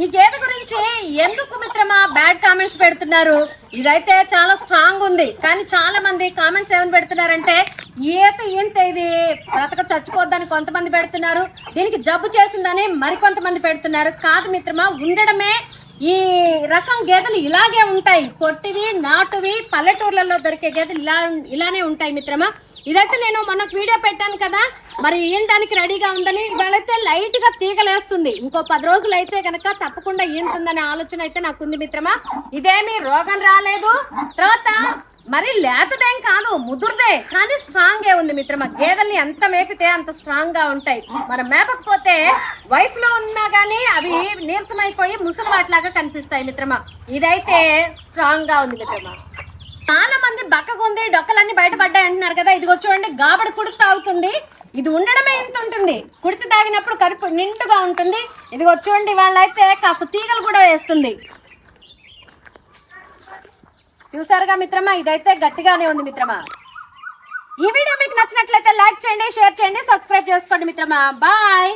ఈ గేదె గురించి? ఎందుకు మిత్రమా బ్యాడ్ కామెంట్స్ పెడుతున్నారు? ఇదైతే చాలా స్ట్రాంగ్ ఉంది. కానీ చాలా మంది కామెంట్స్ ఏమని పెడుతున్నారంటే ఈత ఇంత ఇది బ్రతక చచ్చిపోద్దని కొంతమంది పెడుతున్నారు. దీనికి జబ్బు చేసిందని మరికొంతమంది పెడుతున్నారు. కాదు మిత్రమా ఉండడమే ఈ రకం గేదెలు ఇలాగే ఉంటాయి. కొట్టివి నాటువి పల్లెటూర్లలో దొరికే గేదెలు ఇలా ఇలానే ఉంటాయి మిత్రమా. ఇదైతే నేను మొన్న వీడియో పెట్టాను కదా. మరి ఈనడానికి రెడీగా ఉందని ఇవాళైతే లైట్గా తీగలేస్తుంది. ఇంకో పది రోజులు అయితే కనుక తప్పకుండా ఈనుతుందనే ఆలోచన అయితే నాకు ఉంది మిత్రమా. ఇదేమి రోగం రాలేదు. తర్వాత మరి లేతదేం కాదు ముదురుదే కానీ స్ట్రాంగ్ ఏ ఉంది మిత్రమా. గేదెల్ని ఎంత మేపితే అంత స్ట్రాంగ్గా ఉంటాయి. మనం మేపకపోతే వయసులో ఉన్నా గానీ అవి నీరసమైపోయి ముసలివాట్లాగా కనిపిస్తాయి మిత్రమా. ఇదైతే స్ట్రాంగ్గా ఉంది మిత్రమా. చాలా మంది బక్కగుంది డొక్కలన్నీ బయటపడ్డాయి అంటున్నారు కదా. ఇదిగో చూడండి గాబడి కుడి తాగుతుంది. ఇది ఉండడమే ఇంత ఉంటుంది. కుడితి తాగినప్పుడు కరుపు నిండుగా ఉంటుంది. ఇదిగో చూడండి వాళ్ళైతే కాస్త తీగలు కూడా వేస్తుంది. చూసారుగా మిత్రమా? ఇదైతే గట్టిగానే ఉంది మిత్రమా. ఈ వీడియో మీకు నచ్చినట్లయితే లైక్ చేయండి షేర్ చేయండి సబ్స్క్రైబ్ చేసుకోండి మిత్రమా. బాయ్.